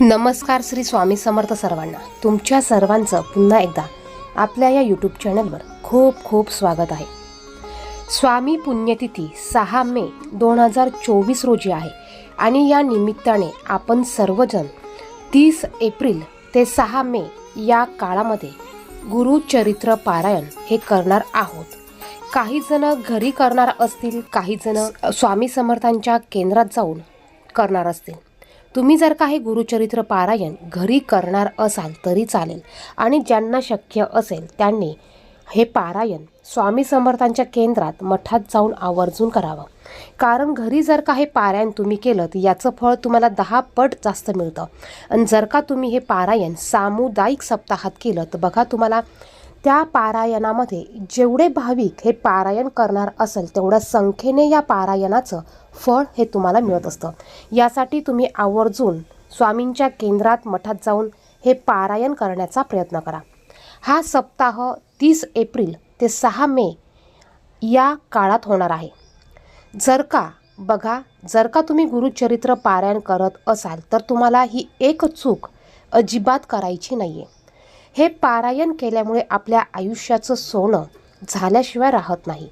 नमस्कार श्री स्वामी समर्थ सर्वांना. तुमच्या सर्वांचं पुन्हा एकदा आपल्या या यूट्यूब चॅनलवर खूप खूप स्वागत आहे. स्वामी पुण्यतिथी सहा मे दोन हजार चोवीस रोजी आहे आणि या निमित्ताने आपण सर्वजण तीस एप्रिल ते सहा मे या काळामध्ये गुरुचरित्र पारायण हे करणार आहोत. काही जण घरी करणार असतील काही जण स्वामी समर्थांच्या केंद्रात जाऊन करणार असतील. तुम्ही जर का हे गुरुचरित्र पारायण घरी करणार असाल तरी चालेल. आणि ज्यांना शक्य असेल त्यांनी हे पारायण स्वामी समर्थांच्या केंद्रात मठात जाऊन आवर्जून करावं. कारण घरी जर का हे पारायण तुम्ही केलं तर याचं फळ तुम्हाला दहा पट जास्त मिळतं. आणि जर का तुम्ही हे पारायण सामुदायिक सप्ताहात केलं तर बघा तुम्हाला त्या पारायणामध्ये जेवढे भाविक हे पारायण करणार असेल तेवढ्या संख्येने या पारायणाचं फळ हे तुम्हाला मिळत असतं. यासाठी तुम्ही आवर्जून स्वामींच्या केंद्रात मठात जाऊन हे पारायण करण्याचा प्रयत्न करा. हा सप्ताह तीस एप्रिल ते सहा मे या काळात होणार आहे. जर का बघा जर का तुम्ही गुरुचरित्र पारायण करत असाल तर तुम्हाला ही एक चूक अजिबात करायची नाही आहे हे पारायण केल्यामुळे आपल्या आयुष्याचं सोनं झाल्याशिवाय राहत नाही.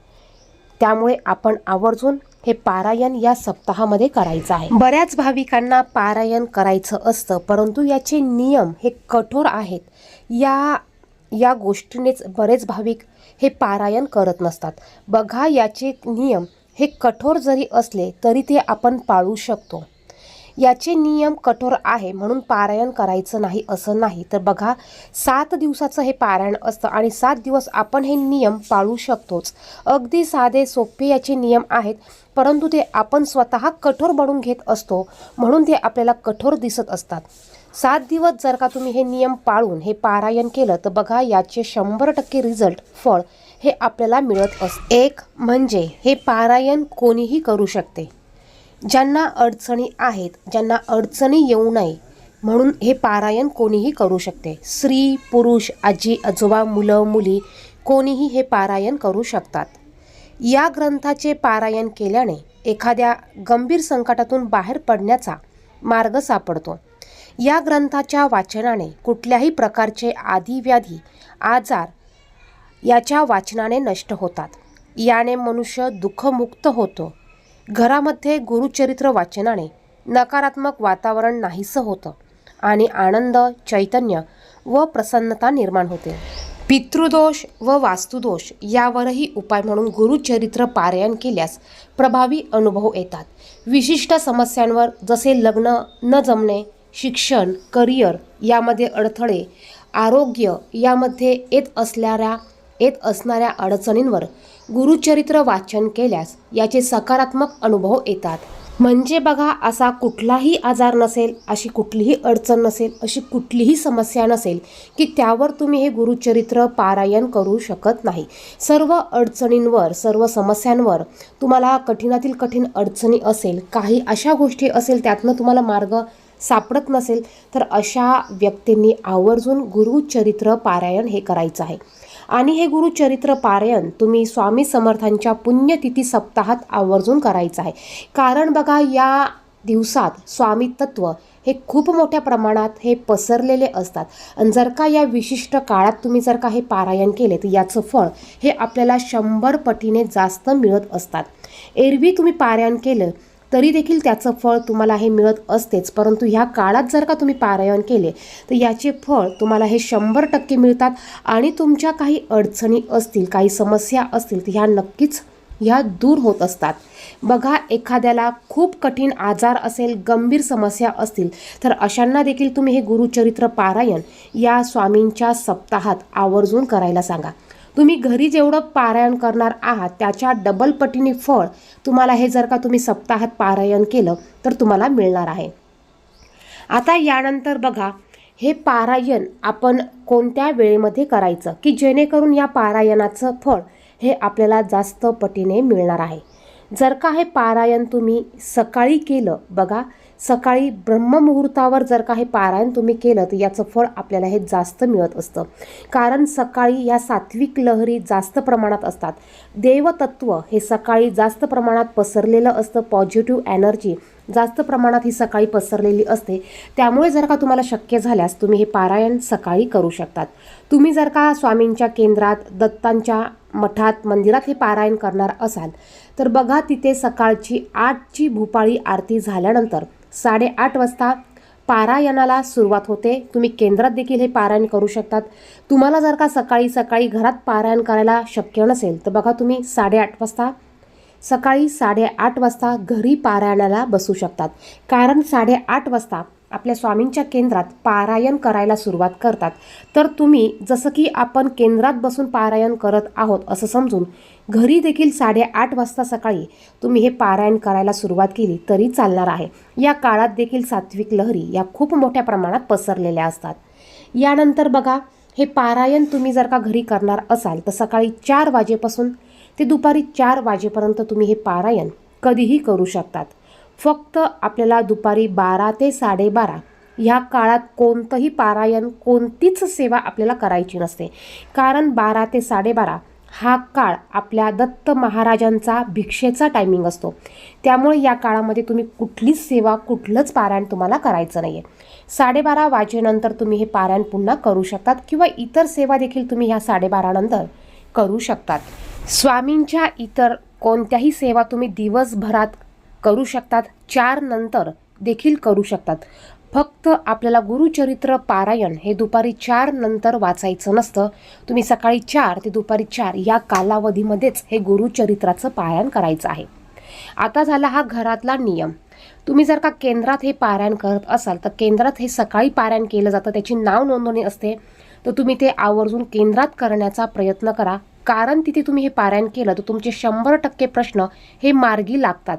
त्यामुळे आपण आवर्जून हे पारायण या सप्ताहामध्ये करायचं आहे. बऱ्याच भाविकांना पारायण करायचं असतं परंतु याचे नियम हे कठोर आहेत. या या गोष्टीनेच बरेच भाविक हे पारायण करत नसतात. बघा याचे नियम हे कठोर जरी असले तरी ते आपण पाळू शकतो. याचे नियम कठोर आहे म्हणून पारायण करायचं नाही असं नाही. तर बघा सात दिवसाचं हे पारायण असतं आणि सात दिवस आपण हे नियम पाळू शकतोच. अगदी साधे सोपे याचे नियम आहेत परंतु ते आपण स्वतः कठोर बनून घेत असतो म्हणून ते आपल्याला कठोर दिसत असतात. सात दिवस जर का तुम्ही हे नियम पाळून हे पारायण केलं तर बघा याचे शंभर टक्के रिझल्ट फळ हे आपल्याला मिळत असते एक म्हणजे हे पारायण कोणीही करू शकते. ज्यांना अडचणी आहेत ज्यांना अडचणी येऊ नये म्हणून हे पारायण कोणीही करू शकते. स्त्री पुरुष आजी आजोबा मुलं मुली कोणीही हे पारायण करू शकतात. या ग्रंथाचे पारायण केल्याने एखाद्या गंभीर संकटातून बाहेर पडण्याचा मार्ग सापडतो. या ग्रंथाच्या वाचनाने कुठल्याही प्रकारचे आदिव्याधी आजार याच्या वाचनाने नष्ट होतात. याने मनुष्य दुःखमुक्त होतो. घरामध्ये गुरुचरित्र वाचनाने नकारात्मक वातावरण नाहीसं होतं आणि आनंद चैतन्य व प्रसन्नता निर्माण होते. पितृदोष व वास्तुदोष यावरही उपाय म्हणून गुरुचरित्र पारायण केल्यास प्रभावी अनुभव येतात. विशिष्ट समस्यांवर जसे लग्न न जमणे शिक्षण करिअर यामध्ये अडथळे आरोग्य यामध्ये येत असणाऱ्या येत असणाऱ्या अडचणींवर गुरुचरित्र वाचन केल्यास याचे सकारात्मक अनुभव येतात. म्हणजे बघा असा कुठलाही आजार नसेल अशी कुठलीही अडचण नसेल अशी कुठलीही समस्या नसेल की त्यावर तुम्ही हे गुरुचरित्र पारायण करू शकत नाही. सर्व अडचणींवर सर्व समस्यांवर तुम्हाला कठीणातील कठीण अडचणी असेल काही अशा गोष्टी असेल त्यातनं तुम्हाला मार्ग सापडत नसेल तर अशा व्यक्तींनी आवर्जून गुरुचरित्र पारायण हे करायचं आहे. आणि हे गुरुचरित्र पारायण तुम्ही स्वामी समर्थांच्या पुण्यतिथी सप्ताहात आवर्जून करायचं आहे. कारण बघा या दिवसात स्वामी तत्व हे खूप मोठ्या प्रमाणात हे पसरलेले असतात. आणि जर का या विशिष्ट काळात तुम्ही जर का हे पारायण केले तर याचं फळ हे आपल्याला शंभर पटीने जास्त मिळत असतात. एरवी तुम्ही पारायण केलं तरी देखील त्याचं फळ तुम्हाला हे मिळत असतेच. परंतु ह्या काळात जर का तुम्ही पारायण केले तर याचे फळ तुम्हाला हे शंभर टक्के मिळतात आणि तुमच्या काही अडचणी असतील काही समस्या असतील तर ह्या नक्कीच ह्या दूर होत असतात. बघा एखाद्याला खूप कठीण आजार असेल गंभीर समस्या असतील तर अशांना देखील तुम्ही हे गुरुचरित्र पारायण या स्वामींच्या सप्ताहात आवर्जून करायला सांगा. तुम्ही घरी जेवढं पारायण करणार आहात त्याच्या डबल पटीने फळ तुम्हाला हे जर का तुम्ही सप्ताहात पारायण केलं तर तुम्हाला मिळणार आहे. आता यानंतर बघा हे पारायण आपण कोणत्या वेळेमध्ये करायचं? की जेणेकरून या पारायणाचं फळ हे आपल्याला जास्त पटीने मिळणार आहे. जर का हे पारायण तुम्ही सकाळी केलं बघा सकाळी ब्रह्ममुहूर्तावर जर का हे पारायण तुम्ही केलं तर याचं फळ आपल्याला हे जास्त मिळत असतं. कारण सकाळी या सात्विक लहरी जास्त प्रमाणात असतात. देवतत्व हे सकाळी जास्त प्रमाणात पसरलेलं असतं पॉझिटिव्ह एनर्जी जास्त प्रमाणात ही सकाळी पसरलेली असते. त्यामुळे जर का तुम्हाला शक्य झाल्यास तुम्ही हे पारायण सकाळी करू शकतात. तुम्ही जर का स्वामींच्या केंद्रात दत्तांच्या मठात मंदिरात हे पारायण करणार असाल तर बघा तिथे सकाळची आठची भूपाळी आरती झाल्यानंतर साडेआठ वाजता पारायणाला सुरुवात होते. तुम्ही केंद्रात देखील हे पारायण करू शकतात. तुम्हाला जर का सकाळी सकाळी घरात पारायण करायला शक्य नसेल तर बघा तुम्ही साडेआठ वाजता सकाळी साडेआठ वाजता घरी पारायणाला बसू शकतात. कारण साडेआठ वाजता आपल्या स्वामींच्या केंद्रात पारायण करायला सुरुवात करतात. तर तुम्ही जसं की आपण केंद्रात बसून पारायण करत आहोत असं समजून घरी देखील साडेआठ वाजता सकाळी तुम्ही हे पारायण करायला सुरुवात केली तरी चालणार आहे. या काळात देखील सात्विक लहरी या खूप मोठ्या प्रमाणात पसरलेल्या असतात. यानंतर बघा हे पारायण तुम्ही जर का घरी करणार असाल तर सकाळी चार वाजेपासून ते दुपारी चार वाजेपर्यंत तुम्ही हे पारायण कधीही करू शकतात. फक्त आपल्याला दुपारी बारा ते साडेबारा ह्या काळात कोणतंही पारायण कोणतीच सेवा आपल्याला करायची नसते. कारण बारा ते साडेबारा हा काळ आपल्या दत्त महाराजांचा भिक्षेचा टायमिंग असतो. त्यामुळे या काळामध्ये तुम्ही कुठलीच सेवा कुठलंच पारायण तुम्हाला करायचं नाही आहे साडेबारा वाजेनंतर तुम्ही हे पारायण पुन्हा करू शकतात किंवा इतर सेवा देखील तुम्ही ह्या साडेबारानंतर करू शकतात. स्वामींच्या इतर कोणत्याही सेवा तुम्ही दिवसभरात करू शकतात चार नंतर देखील करू शकतात. फक्त आपल्याला गुरुचरित्र पारायण हे दुपारी चार नंतर वाचायचं नसतं. तुम्ही सकाळी चार ते दुपारी चार या कालावधीमध्येच हे गुरुचरित्राचं पारायण करायचं आहे. आता झाला हा घरातला नियम. तुम्ही जर का केंद्रात हे पारायण करत असाल तर केंद्रात हे सकाळी पारायण केलं जातं त्याची नाव नोंदणी असते. तर तुम्ही ते आवर्जून केंद्रात करण्याचा प्रयत्न करा. कारण तिथे तुम्ही हे पारायण केलं तर तुमचे शंभर टक्के प्रश्न हे मार्गी लागतात.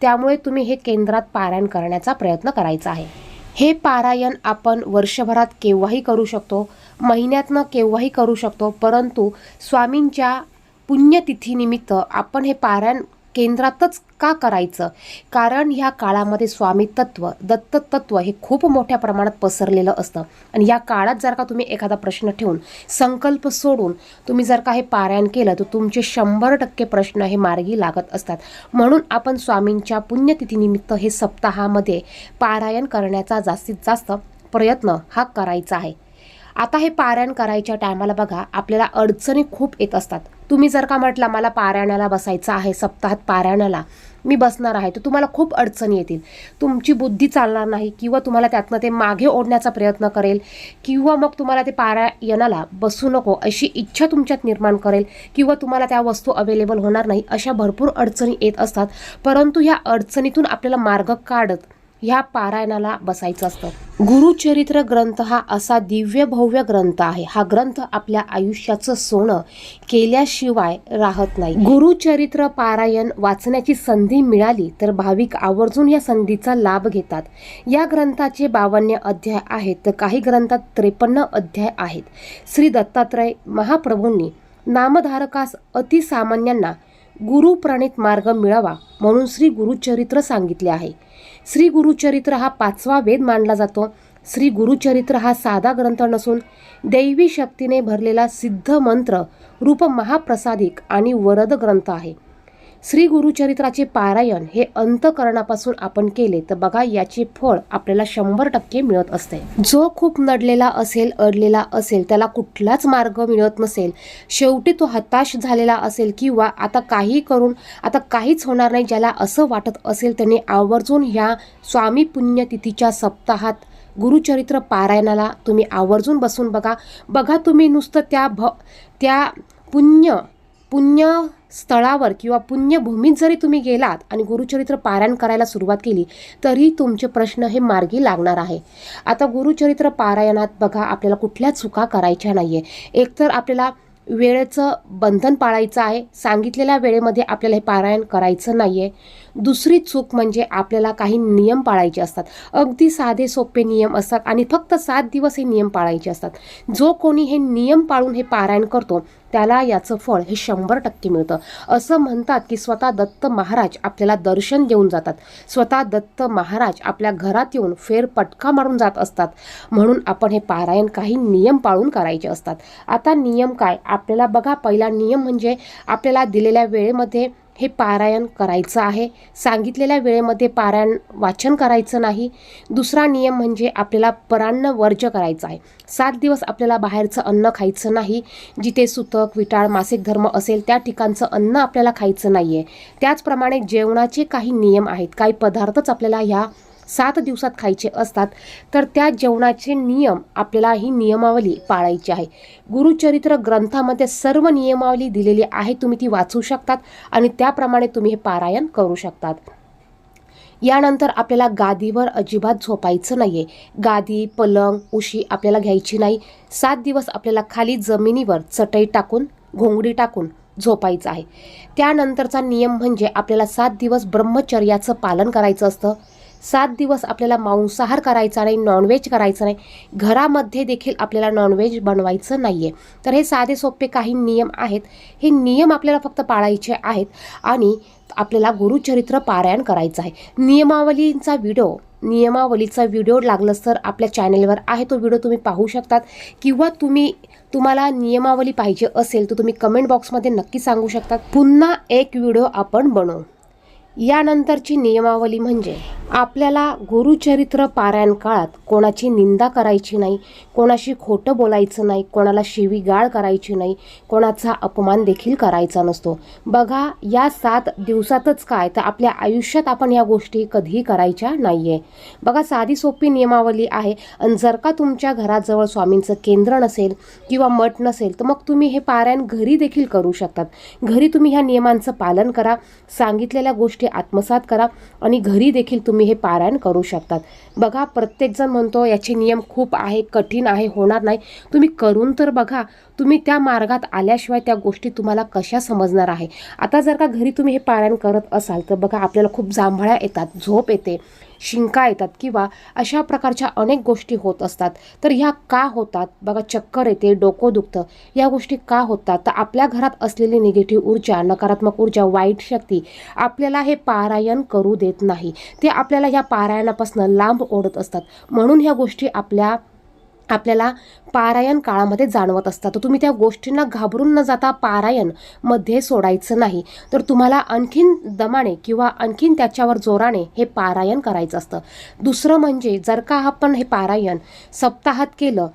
त्यामुळे तुम्ही हे केंद्रात पारायण करण्याचा प्रयत्न करायचा आहे. हे पारायण आपण वर्षभरात केव्हाही करू शकतो महिन्यातनं केव्हाही करू शकतो परंतु स्वामींच्या पुण्यतिथीनिमित्त आपण हे पारायण केंद्रातच का करायचं? कारण ह्या काळामध्ये स्वामी तत्व दत्त तत्व हे खूप मोठ्या प्रमाणात पसरलेलं असतं. आणि या काळात जर का तुम्ही एखादा प्रश्न ठेवून संकल्प सोडून तुम्ही जर का हे पारायण केलं तर तुमचे शंभर टक्के प्रश्न हे मार्गी लागत असतात. म्हणून आपण स्वामींच्या पुण्यतिथीनिमित्त हे सप्ताहामध्ये पारायण करण्याचा जास्तीत जास्त प्रयत्न हा करायचा आहे. आता हे पारायण करायच्या टायमाला बघा आपल्याला अडचणी खूप येत असतात. तुम्ही जर का म्हटला मला पारायणाला बसायचं आहे सप्ताहात पारायणाला मी बसणार आहे तर तुम्हाला खूप अडचणी येतील. तुमची बुद्धी चालणार नाही किंवा तुम्हाला त्यातनं ते मागे ओढण्याचा प्रयत्न करेल किंवा मग तुम्हाला ते पारायणाला बसू नको अशी इच्छा तुमच्यात निर्माण करेल किंवा तुम्हाला त्या वस्तू अवेलेबल होणार नाही अशा भरपूर अडचणी येत असतात. परंतु ह्या अडचणीतून आपल्याला मार्ग काढत ह्या पारायणाला बसायचं असतं. गुरुचरित्र ग्रंथ हा असा दिव्य भव्य ग्रंथ आहे. हा ग्रंथ आपल्या आयुष्याचं सोनं केल्याशिवाय राहत नाही. गुरुचरित्र पारायण वाचण्याची संधी मिळाली तर भाविक आवर्जून या संधीचा लाभ घेतात. या ग्रंथाचे बावन्न अध्याय आहेत तर काही ग्रंथात त्रेपन्न अध्याय आहेत. श्री दत्तात्रय महाप्रभूंनी नामधारकास अतिसामान्यांना गुरुप्रणित मार्ग मिळावा म्हणून श्री गुरुचरित्र सांगितले आहे. श्री गुरुचरित्र हा पाचवा वेद मानला जातो. श्री गुरुचरित्र हा साधा ग्रंथ नसून दैवी शक्तीने भरलेला सिद्ध मंत्र रूप महाप्रसादिक आणि वरद ग्रंथ आहे. श्री गुरुचरित्राचे पारायण हे अंतकरणापासून आपण केले तर बघा याचे फळ आपल्याला शंभर टक्के मिळत असते. जो खूप नडलेला असेल अडलेला असेल त्याला कुठलाच मार्ग मिळत नसेल. शेवटी तो हताश झालेला असेल किंवा आता काही करून आता काहीच होणार नाही ज्याला असं वाटत असेल त्याने आवर्जून ह्या स्वामी पुण्यतिथीच्या सप्ताहात गुरुचरित्र पारायणाला तुम्ही आवर्जून बसून बघा. बघा तुम्ही नुसतं त्या भ त्या पुण्य पुण्य स्थळावर किंवा पुण्यभूमीत जरी तुम्ही गेलात आणि गुरुचरित्र पारायण करायला सुरुवात केली तरी तुमचे प्रश्न हे मार्गी लागणार आहे. आता गुरुचरित्र पारायणात बघा आपल्याला कुठल्या चुका करायच्या नाही आहे एकतर आपल्याला वेळेचं बंधन पाळायचं आहे सांगितलेल्या वेळेमध्ये आपल्याला हे पारायण करायचं नाही आहे दुसरी चूक म्हणजे आपल्याला काही नियम पाळायचे असतात. अगदी साधे सोपे नियम असतात आणि फक्त सात दिवस हे नियम पाळायचे असतात. जो कोणी हे नियम पाळून हे पारायण करतो त्याला याचं फळ हे शंभर टक्के मिळतं. असं म्हणतात की स्वतः दत्त महाराज आपल्याला दर्शन देऊन जातात. स्वतः दत्त महाराज आपल्या घरात येऊन फेर पटका मारून जात असतात. म्हणून आपण हे पारायण काही नियम पाळून करायचे असतात. आता नियम काय? आपल्याला बघा पहिला नियम म्हणजे आपल्याला दिलेल्या वेळेमध्ये हे पारायण करायचं आहे. सांगितलेल्या वेळेमध्ये पारायण वाचन करायचं नाही. दुसरा नियम म्हणजे आपल्याला परान्न वर्ज करायचं आहे. सात दिवस आपल्याला बाहेरचं अन्न खायचं नाही. जिथे सुतक विटाळ मासिक धर्म असेल त्या ठिकाणचं अन्न आपल्याला खायचं नाही आहे त्याचप्रमाणे जेवणाचे काही नियम आहेत. काही पदार्थच आपल्याला ह्या सात दिवसात खायचे असतात तर त्या जेवणाचे नियम आपल्याला ही नियमावली पाळायची आहे. गुरुचरित्र ग्रंथामध्ये सर्व नियमावली दिलेली आहे तुम्ही ती वाचू शकतात आणि त्याप्रमाणे तुम्ही हे पारायण करू शकतात. यानंतर आपल्याला गादीवर अजिबात झोपायचं नाही आहे गादी पलंग उशी आपल्याला घ्यायची नाही. सात दिवस आपल्याला खाली जमिनीवर चटई टाकून घोंगडी टाकून झोपायचं आहे. त्यानंतरचा नियम म्हणजे आपल्याला सात दिवस ब्रह्मचर्याचं पालन करायचं असतं. सात दिवस आपल्याला मांसाहार करायचा नाही नॉनव्हेज करायचं नाही. घरामध्ये देखील आपल्याला नॉनव्हेज बनवायचं नाही आहे तर हे साधे सोपे काही नियम आहेत. हे नियम आपल्याला फक्त पाळायचे आहेत आणि आपल्याला गुरुचरित्र पारायण करायचं आहे. नियमावलींचा व्हिडिओ नियमावलीचा व्हिडिओ लागलाच तर आपल्या चॅनेलवर आहे तो व्हिडिओ तुम्ही पाहू शकतात. किंवा तुम्ही तुम्हाला नियमावली पाहिजे असेल तर तुम्ही कमेंट बॉक्समध्ये नक्की सांगू शकतात. पुन्हा एक व्हिडिओ आपण बनवू. यानंतरची नियमावली म्हणजे आपल्याला गुरुचरित्र पारायण काळात कोणाची निंदा करायची नाही कोणाशी खोटं बोलायचं नाही कोणाला शिवीगाळ करायची नाही कोणाचा अपमान देखील करायचा नसतो. बघा या सात दिवसातच काय तर आपल्या आयुष्यात आपण या गोष्टी कधीही करायच्या नाही आहे बघा साधी सोपी नियमावली आहे आणि जर का तुमच्या घराजवळ स्वामींचं केंद्र नसेल किंवा मठ नसेल तर मग तुम्ही हे पारायण घरी देखील करू शकतात. घरी तुम्ही ह्या नियमांचं पालन करा. सांगितलेल्या गोष्टी गोष्टी आत्मसात करा आणि घरी देखील तुम्ही हे पारायण करू शकतात. बघा प्रत्येकजण म्हणतो याचे नियम खूप आहे कठीण आहे होणार नाही. तुम्ही करून तर बघा तुम्ही त्या मार्गात आल्याशिवाय त्या गोष्टी तुम्हाला कशा समजणार आहे? आता जर का घरी तुम्ही हे पारायण करत असाल तर बघा आपल्याला खूप जांभळ्या येतात झोप येते शिंका येतात किंवा अशा प्रकारच्या अनेक गोष्टी होत असतात. तर ह्या का होतात? बघा चक्कर येते डोकं दुखतं. या गोष्टी का होतात? तर आपल्या घरात असलेली निगेटिव्ह ऊर्जा नकारात्मक ऊर्जा वाईट शक्ती आपल्याला हे पारायण करू देत नाही. ते आपल्याला ह्या पारायणापासून लांब ओढत असतात. म्हणून ह्या गोष्टी आपल्या आपल्याला पारायण काळामध्ये जाणवत असतात. तर तुम्ही त्या गोष्टींना घाबरून न जाता पारायणमध्ये सोडायचं नाही. तर तुम्हाला आणखीन दमाने किंवा आणखीन त्याच्यावर जोराने हे पारायण करायचं असतं. दुसरं म्हणजे जर का आपण हे पारायण सप्ताहात केलं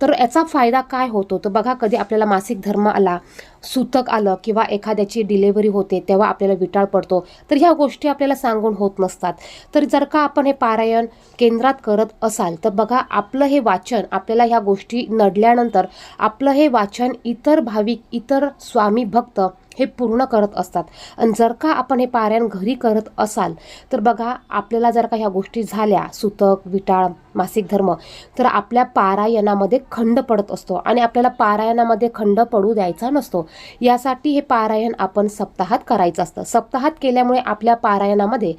तर याचा फायदा काय होतो? तर बघा कधी आपल्याला मासिक धर्म आला सूतक आलं किंवा एखाद्याची डिलेवरी होते तेव्हा आपल्याला विटाळ पडतो. तर ह्या गोष्टी आपल्याला सांगून होत नसतात. तर जर का आपण हे पारायण केंद्रात करत असाल तर बघा आपलं हे वाचन आपल्याला ह्या गोष्टी नडल्यानंतर आपलं हे वाचन इतर भाविक इतर स्वामी भक्त हे पूर्ण करत असतात. आणि जर का आपण हे पारायण घरी करत असाल तर बघा आपल्याला जर का ह्या गोष्टी झाल्या सुतक विटाळ मासिक धर्म तर आपल्या पारायणामध्ये खंड पडत असतो आणि आपल्याला पारायणामध्ये खंड पडू द्यायचा नसतो. यासाठी हे पारायण आपण सप्ताहात करायचं असतं. सप्ताहात केल्यामुळे आपल्या पारायणामध्ये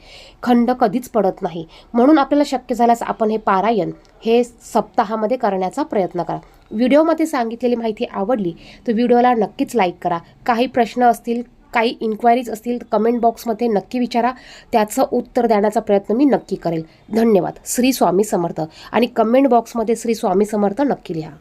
खंड कधीच पडत नाही. म्हणून आपल्याला शक्य झाल्यास आपण हे पारायण हे सप्ताहामध्ये करण्याचा प्रयत्न करा. व्हिडिओमध्ये सांगितलेली माहिती आवडली तर व्हिडिओला नक्कीच लाईक करा. काही प्रश्न असतील काही इन्क्वायरीज असतील तर कमेंट बॉक्समध्ये नक्की विचारा. त्याचं उत्तर देण्याचा प्रयत्न मी नक्की करेल. धन्यवाद. श्री स्वामी समर्थ. आणि कमेंट बॉक्समध्ये श्री स्वामी समर्थ नक्की लिहा.